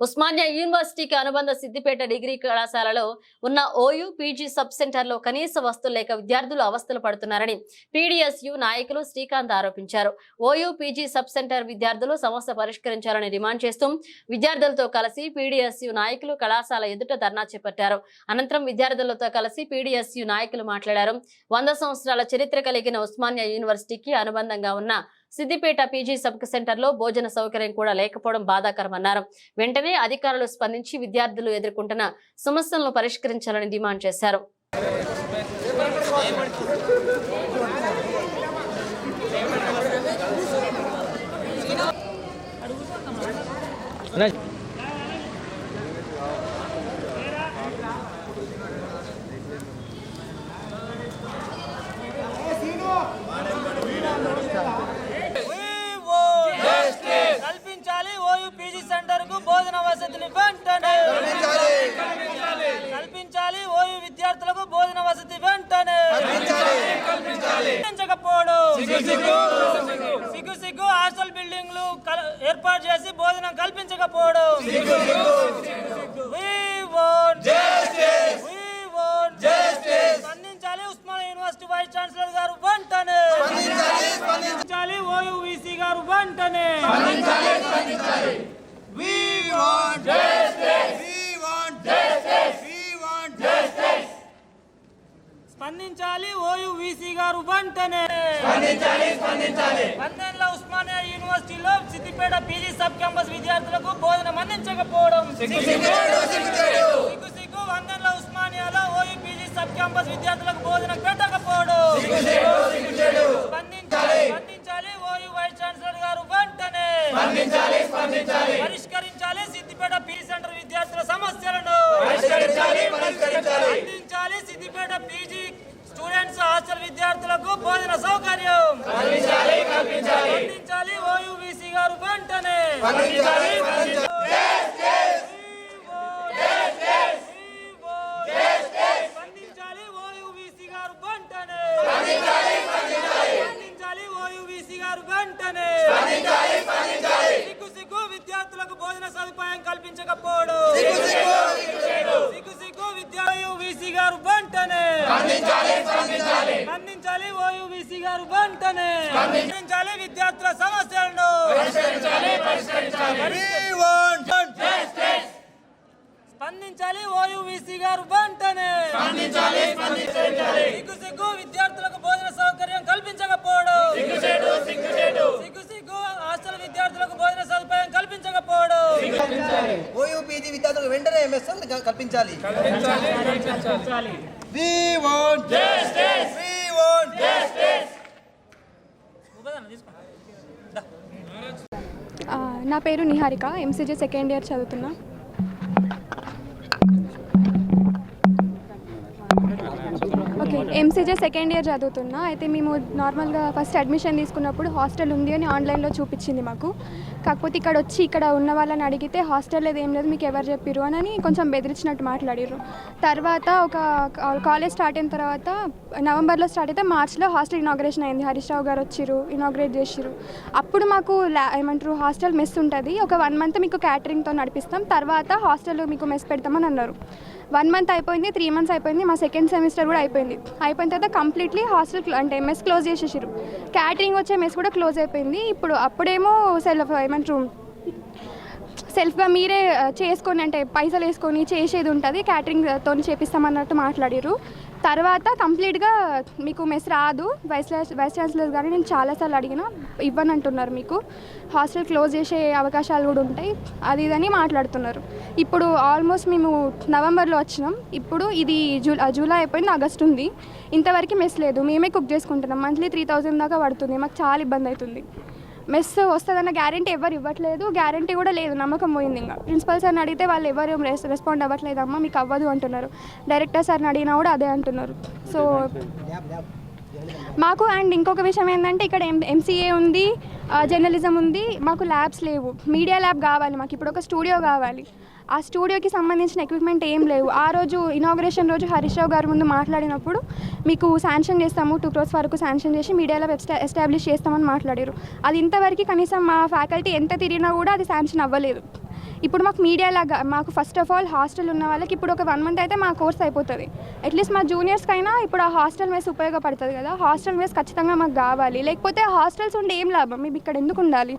ఉస్మానియా యూనివర్సిటీకి అనుబంధ సిద్దిపేట డిగ్రీ కళాశాలలో ఉన్న ఓయూ పీజీ సబ్ సెంటర్లో కనీస వస్తువులు లేక విద్యార్థులు అవస్థలు పడుతున్నారని పీడీఎస్యు నాయకులు శ్రీకాంత్ ఆరోపించారు. ఓయూ పీజీ సబ్ సెంటర్ విద్యార్థులు సమస్య పరిష్కరించాలని డిమాండ్ చేస్తూ విద్యార్థులతో కలిసి పీడీఎస్యు నాయకులు కళాశాల ఎదుట ధర్నా చేపట్టారు. అనంతరం విద్యార్థులతో కలిసి పీడీఎస్యు నాయకులు మాట్లాడారు. వంద సంవత్సరాల చరిత్ర కలిగిన ఉస్మానియా యూనివర్సిటీకి అనుబంధంగా ఉన్న సిద్దిపేట పీజీ సబ్ సెంటర్లో భోజన సౌకర్యం కూడా లేకపోవడం బాధాకరమన్నారు. వెంటనే అధికారులు స్పందించి విద్యార్థులు ఎదుర్కొంటున్న సమస్యలను పరిష్కరించాలని డిమాండ్ చేశారు. కల్పించాలి ఓయూ పీజీ సెంటర్కు భోజన వసతిని వెంటనే కల్పించాలి ఓయూ విద్యార్థులకు భోజన వసతి వెంటనే. కల్పించకపోవడం. సిగ్గు సిగ్గు. హాస్టల్ బిల్డింగ్లు ఏర్పాటు చేసి భోజనం కల్పించకపోవడం We want We want స్పందించాలి ఉస్మానియా యూనివర్సిటీ వైస్ ఛాన్సలర్ గారు వెంటనే స్పందించాలి ఓయూ వీసీ గారు వెంటనే We want justice. We want justice. We want justice. స్పందించాలి ఓయూ వీసీ గారు వెంటనే. పందేళ్ళ ఉస్మానియా యూనివర్సిటీలో సిద్దిపేట పీజీ సబ్ క్యాంపస్ విద్యార్థులకు భోజనం అందించకపోవడం సిగ్గు ఉస్మానియాలో ఓయూ పీజీ సబ్ క్యాంపస్ విద్యార్థులకు భోజనం పెట్టకపోవడం స్పందించాలి స్పందించాలి ఓయూ వైస్ ఛాన్సలర్ గారు వెంటనే పరిష్కరించాలి సిద్దిపేట పీజీ సెంటర్ విద్యార్థుల సమస్యలను అందించాలి సిద్దిపేట పీజీ స్టూడెంట్స్ హాస్టల్ విద్యార్థులకు భోజన సౌకర్యం. అందించాలి ఓయూబీసీ గారు వెంటనే స్పందించాలి ఓయూబీసీ గారు వెంటనే స్పందించాలి ఓయూబీసీ గారు వెంటనే సిగ్గు సిగ్గు విద్యార్థులకు భోజన సదుపాయం కల్పించకపోవడం సిగ్గు సిగ్గు విద్యా వీసీ గారు వెంటనే స్పందించాలి ఓయూబీసీ గారు వెంటనే స్పందించాలి విద్యార్థుల సమస్యలను. స్పందించాలి ఓయూబీసీ గారు వెంటనే. సిగ్గు సిగ్గు విద్యార్థులకు భోజన సౌకర్యం కల్పించకపోవడం. సిగ్గు సిగ్గు హాస్టల్ విద్యార్థులకు భోజన సదుపాయం కల్పించకపోవడం. ఓయూపీజీ విద్యార్థులకు వెంటనే ఎంఎస్ఎల్ కల్పించాలి. We want justice. We want justice. నా పేరు నిహారిక ఎంసీజీ సెకండ్ ఇయర్ చదువుతున్నా. ఎంసీజే సెకండ్ ఇయర్ చదువుతున్నా. అయితే మేము నార్మల్గా ఫస్ట్ అడ్మిషన్ తీసుకున్నప్పుడు హాస్టల్ ఉంది అని ఆన్లైన్లో చూపించింది మాకు. కాకపోతే ఇక్కడ వచ్చి ఇక్కడ ఉన్న వాళ్ళని అడిగితే హాస్టల్ లేదు ఏం లేదు మీకు ఎవరు చెప్పిర్రు అని కొంచెం బెదిరించినట్టు మాట్లాడిర్రు. తర్వాత ఒక కాలేజ్ స్టార్ట్ అయిన తర్వాత నవంబర్లో స్టార్ట్ అయితే మార్చ్లో హాస్టల్ ఇనాగ్రేషన్ అయింది. హరీష్ రావు గారు వచ్చిర్రు ఇనాగ్రేట్ చేసిరు అప్పుడు మాకు లా ఏమంటారు హాస్టల్ మెస్ ఉంటుంది. ఒక వన్ మంత్ మీకు క్యాటరింగ్తో నడిపిస్తాం. తర్వాత హాస్టల్ మీకు మెస్ పెడతామని అన్నారు. వన్ మంత్ అయిపోయింది త్రీ మంత్స్ అయిపోయింది. మా సెకండ్ సెమిస్టర్ కూడా అయిపోయింది. అయిపోయిన తర్వాత కంప్లీట్లీ హాస్టల్ అంటే మెస్ క్లోజ్ చేసేసారు క్యాటరింగ్ వచ్చే మెస్ కూడా క్లోజ్ అయిపోయింది. ఇప్పుడు అప్పుడేమో సెల్ఫ్ ఏమంటారు సెల్ఫ్గా మీరే చేసుకొని అంటే పైసలు వేసుకొని చేసేది ఉంటుంది. క్యాటరింగ్తో చేపిస్తామన్నట్టు మాట్లాడారు తర్వాత కంప్లీట్గా మీకు మెస్ రాదు. వైస్ వైస్ ఛాన్సలర్ గారు నేను చాలాసార్లు అడిగినా ఇవ్వనంటున్నారు మీకు. హాస్టల్ క్లోజ్ చేసే అవకాశాలు కూడా ఉంటాయి. అది ఇదని మాట్లాడుతున్నారు. ఇప్పుడు ఆల్మోస్ట్ మేము నవంబర్లో వచ్చినాం. ఇప్పుడు ఇది జూ జూలై అయిపోయింది ఆగస్ట్ ఉంది. ఇంతవరకు మెస్ లేదు. మేమే కుక్ చేసుకుంటున్నాం. మంత్లీ త్రీ థౌజండ్ దాకా పడుతుంది. మాకు చాలా ఇబ్బంది అవుతుంది. మెస్ వస్తుందన్న గ్యారంటీ ఎవరు ఇవ్వట్లేదు. గ్యారంటీ కూడా లేదు నమ్మకం పోయింది ఇంకా. ప్రిన్సిపల్ సార్ని అడిగితే వాళ్ళు ఎవరు రెస్ రెస్పాండ్ అవ్వట్లేదు అమ్మా మీకు అవ్వదు అంటున్నారు. డైరెక్టర్ సార్ని అడిగినా కూడా అదే అంటున్నారు. సో మాకు అండ్ ఇంకొక విషయం ఏంటంటే ఇక్కడ ఎం ఎంసీఏ ఉంది జర్నలిజం ఉంది మాకు ల్యాబ్స్ లేవు. మీడియా ల్యాబ్ కావాలి మాకు ఇప్పుడు ఒక స్టూడియో కావాలి. ఆ స్టూడియోకి సంబంధించిన ఎక్విప్మెంట్ ఏం లేవు. ఆ రోజు ఇనాగ్రేషన్ రోజు హరీష్ రావు గారు ముందు మాట్లాడినప్పుడు మీకు శాంక్షన్ చేస్తాము టూ క్రోర్స్ వరకు శాంక్షన్ చేసి మీడియాలో వెబ్ ఎస్టాబ్లిష్ చేస్తామని మాట్లాడారు. అది ఇంతవరకు కనీసం మా ఫ్యాకల్టీ ఎంత తిరిగినా కూడా అది శాంక్షన్ అవ్వలేదు. ఇప్పుడు మాకు మీడియా లాగా మాకు ఫస్ట్ ఆఫ్ ఆల్ హాస్టల్ ఉన్న వాళ్ళకి ఇప్పుడు ఒక వన్ మంత్ అయితే మా కోర్స్ అయిపోతుంది. అట్లీస్ట్ మా జూనియర్స్కైనా ఇప్పుడు ఆ హాస్టల్ వేస్ ఉపయోగపడుతుంది కదా. హాస్టల్ వేస్ ఖచ్చితంగా మాకు కావాలి. లేకపోతే హాస్టల్స్ ఉండి ఏం లాభం? మేము ఇక్కడ ఎందుకు ఉండాలి?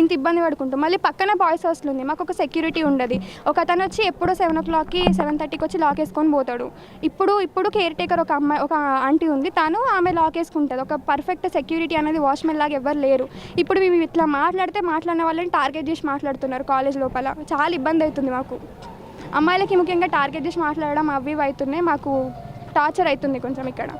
ఇంత ఇబ్బంది పడుకుంటాం. మళ్ళీ పక్కన బాయ్స్ హాస్టల్ ఉంది. మాకు ఒక సెక్యూరిటీ ఉండదు. ఒక అతను వచ్చి ఎప్పుడో సెవెన్ ఓ క్లాక్కి సెవెన్ థర్టీకి వచ్చి లాక్ వేసుకొని పోతాడు. ఇప్పుడు ఇప్పుడు కేర్ టేకర్ ఒక అమ్మాయి ఒక ఆంటీ ఉంది. తను ఆమె లాక్ వేసుకుంటుంది. ఒక పర్ఫెక్ట్ సెక్యూరిటీ అనేది వాచ్మెన్ లాగా ఎవరు లేరు. ఇప్పుడు మేము ఇట్లా మాట్లాడితే మాట్లాడిన వాళ్ళని టార్గెట్ చేసి మాట్లాడుతున్నారు కాలేజ్ లోపల. చాలా ఇబ్బంది అవుతుంది మాకు. అమ్మాయిలకి ముఖ్యంగా టార్గెట్ చేసి మాట్లాడడం అవి అవుతున్నాయి. మాకు టార్చర్ అవుతుంది కొంచెం ఇక్కడ.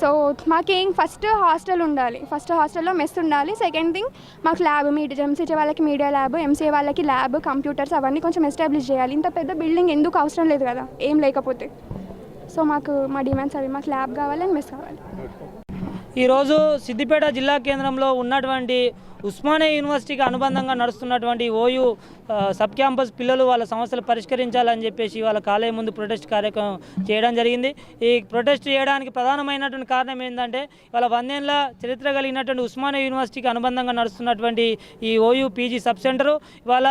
సో మాకేం ఫస్ట్ హాస్టల్ ఉండాలి. ఫస్ట్ హాస్టల్లో మెస్ ఉండాలి. సెకండ్ థింగ్ మాకు ల్యాబ్ మీడియా ఎంసీటీ వాళ్ళకి మీడియా ల్యాబ్ ఎంసీఏ వాళ్ళకి ల్యాబ్ కంప్యూటర్స్ అవన్నీ కొంచెం ఎస్టాబ్లిష్ చేయాలి. ఇంత పెద్ద బిల్డింగ్ ఎందుకు అవసరం లేదు కదా? ఏం లేకపోతే. సో మాకు మా డిమాండ్స్ అవి మాకు ల్యాబ్ కావాలి అండ్ మెస్ కావాలి. ఈరోజు సిద్దిపేట జిల్లా కేంద్రంలో ఉన్నటువంటి ఉస్మానియా యూనివర్సిటీకి అనుబంధంగా నడుస్తున్నటువంటి ఓయూ సబ్ క్యాంపస్ పిల్లలు వాళ్ళ సమస్యలు పరిష్కరించాలని చెప్పేసి వాళ్ళ కాలేయం ముందు ప్రొటెస్ట్ కార్యక్రమం చేయడం జరిగింది. ఈ ప్రొటెస్ట్ చేయడానికి ప్రధానమైనటువంటి కారణం ఏంటంటే వాళ్ళ వందేళ్ళ చరిత్ర కలిగినటువంటి ఉస్మానియా యూనివర్సిటీకి అనుబంధంగా నడుస్తున్నటువంటి ఈ ఓయూ పీజీ సబ్ సెంటరు ఇవాళ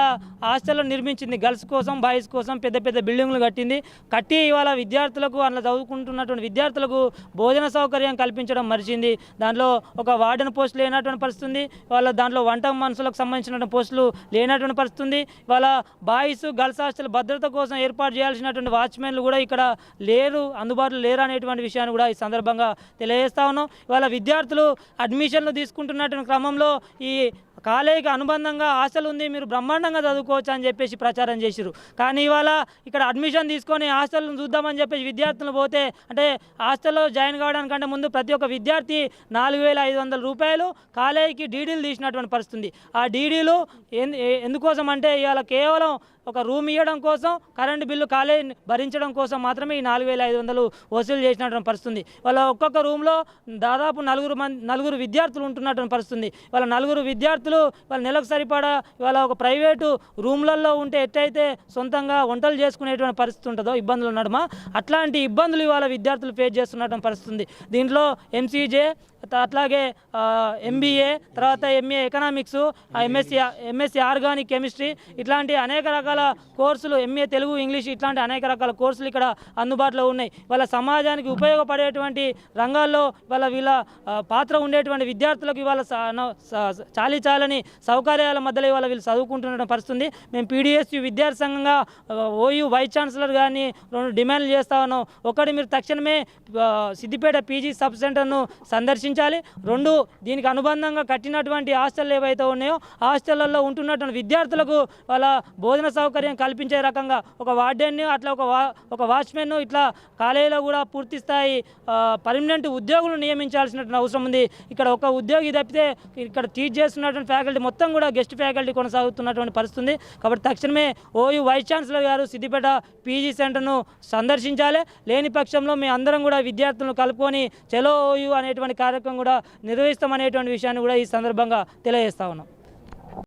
హాస్టల్ నిర్మించింది. గర్ల్స్ కోసం బాయ్స్ కోసం పెద్ద పెద్ద బిల్డింగ్లు కట్టింది. కట్టి ఇవాళ విద్యార్థులకు అందులో చదువుకుంటున్నటువంటి విద్యార్థులకు భోజన సౌకర్యం కల్పించడం మరిచింది. దాంట్లో ఒక వార్డెన్ పోస్ట్ లేనటువంటి పరిస్థితి వాళ్ళ దాంట్లో వంట మనుషులకు సంబంధించినటువంటి పోస్టులు లేనటువంటి పరిస్థితి ఉంది. ఇవాళ బాయ్స్ గర్ల్స్ హాస్టల్ భద్రత కోసం ఏర్పాటు చేయాల్సినటువంటి వాచ్మెన్లు కూడా ఇక్కడ లేరు అందుబాటులో లేరు అనేటువంటి విషయాన్ని కూడా ఈ సందర్భంగా తెలియజేస్తా ఉన్నాం. ఇవాళ విద్యార్థులు అడ్మిషన్లు తీసుకుంటున్నటువంటి క్రమంలో ఈ కాలేజీకి అనుబంధంగా హాస్టల్ ఉంది మీరు బ్రహ్మాండంగా చదువుకోవచ్చు అని చెప్పేసి ప్రచారం చేసిరు కానీ ఇవాళ ఇక్కడ అడ్మిషన్ తీసుకొని హాస్టల్ను చూద్దామని చెప్పేసి విద్యార్థులు పోతే అంటే హాస్టల్లో జాయిన్ కావడానికంటే ముందు ప్రతి ఒక్క విద్యార్థి నాలుగు వేల ఐదు వందల రూపాయలు కాలేజీకి డీడీలు తీసినటువంటి పరిస్థితి ఆ డీడీలు ఏ- ఎందుకోసం అంటే ఇవాళ కేవలం ఒక రూమ్ ఇవ్వడం కోసం కరెంటు బిల్లు కాలేజీ భరించడం కోసం మాత్రమే ఈ నాలుగు వేల ఐదు వందలు వసూలు చేసినటువంటి పరిస్థితుంది. వాళ్ళ ఒక్కొక్క రూమ్లో దాదాపు నలుగురు మంది నలుగురు విద్యార్థులు ఉంటున్నటువంటి పరిస్థితుంది. వాళ్ళ నలుగురు విద్యార్థులు వాళ్ళ నెలకు సరిపడా ఇవాళ ఒక ప్రైవేటు రూమ్లలో ఉంటే ఎట్టయితే సొంతంగా వంటలు చేసుకునేటువంటి పరిస్థితి ఉంటుందో ఇబ్బందులు ఉండడమా అట్లాంటి ఇబ్బందులు ఇవాళ విద్యార్థులు ఫేస్ చేస్తున్నటువంటి పరిస్థితుంది. దీంట్లో ఎంసీజే అట్లాగే ఎంబీఏ తర్వాత MA economics MSc MSc organic chemistry ఇట్లాంటి అనేక రకాల కోర్సులు ఎంఏ తెలుగు ఇంగ్లీష్ ఇట్లాంటి అనేక రకాల కోర్సులు ఇక్కడ అందుబాటులో ఉన్నాయి. వాళ్ళ సమాజానికి ఉపయోగపడేటువంటి రంగాల్లో వాళ్ళ వీళ్ళ పాత్ర ఉండేటువంటి విద్యార్థులకు ఇవాళ స- స- చాలీ చాలని సౌకర్యాల మధ్యలో ఇవాళ వీళ్ళు చదువుకుంటున్న పరిస్థితుంది. మేము పీడిఎస్యు విద్యార్థి సంఘంగా ఓయూ వైస్ ఛాన్సలర్ గారిని రెండు డిమాండ్లు చేస్తా ఉన్నాం. ఒకటి మీరు తక్షణమే సిద్దిపేట పీజీ సబ్ సెంటర్ను సందర్శించాలి రెండు దీనికి అనుబంధంగా కట్టినటువంటి హాస్టల్ ఏవైతే ఉన్నాయో హాస్టళ్ళలో ఉంటున్నటువంటి విద్యార్థులకు వాళ్ళ భోజన సౌకర్యం కల్పించే రకంగా ఒక వార్డెన్ అట్లా ఒక వా ఒక వాచ్మెన్ ఇట్లా కాలేజీలో కూడా పూర్తి స్థాయి పర్మనెంట్ ఉద్యోగులు నియమించాల్సినటువంటి అవసరం ఉంది. ఇక్కడ ఒక ఉద్యోగి తప్పితే ఇక్కడ టీచ్ చేస్తున్నటువంటి ఫ్యాకల్టీ మొత్తం కూడా గెస్ట్ ఫ్యాకల్టీ కొనసాగుతున్నటువంటి పరిస్థితి ఉంది. కాబట్టి తక్షణమే ఓయూ వైస్ ఛాన్సలర్ గారు సిద్దిపేట పీజీ సెంటర్ను సందర్శించాలి. లేని పక్షంలో మేము అందరం కూడా విద్యార్థులను కలుపుకొని చలో ఓయూ అనేటువంటి కార్యక్రమం కూడా నిర్వహిస్తామనేటువంటి విషయాన్ని కూడా ఈ సందర్భంగా తెలియజేస్తా ఉన్నాం.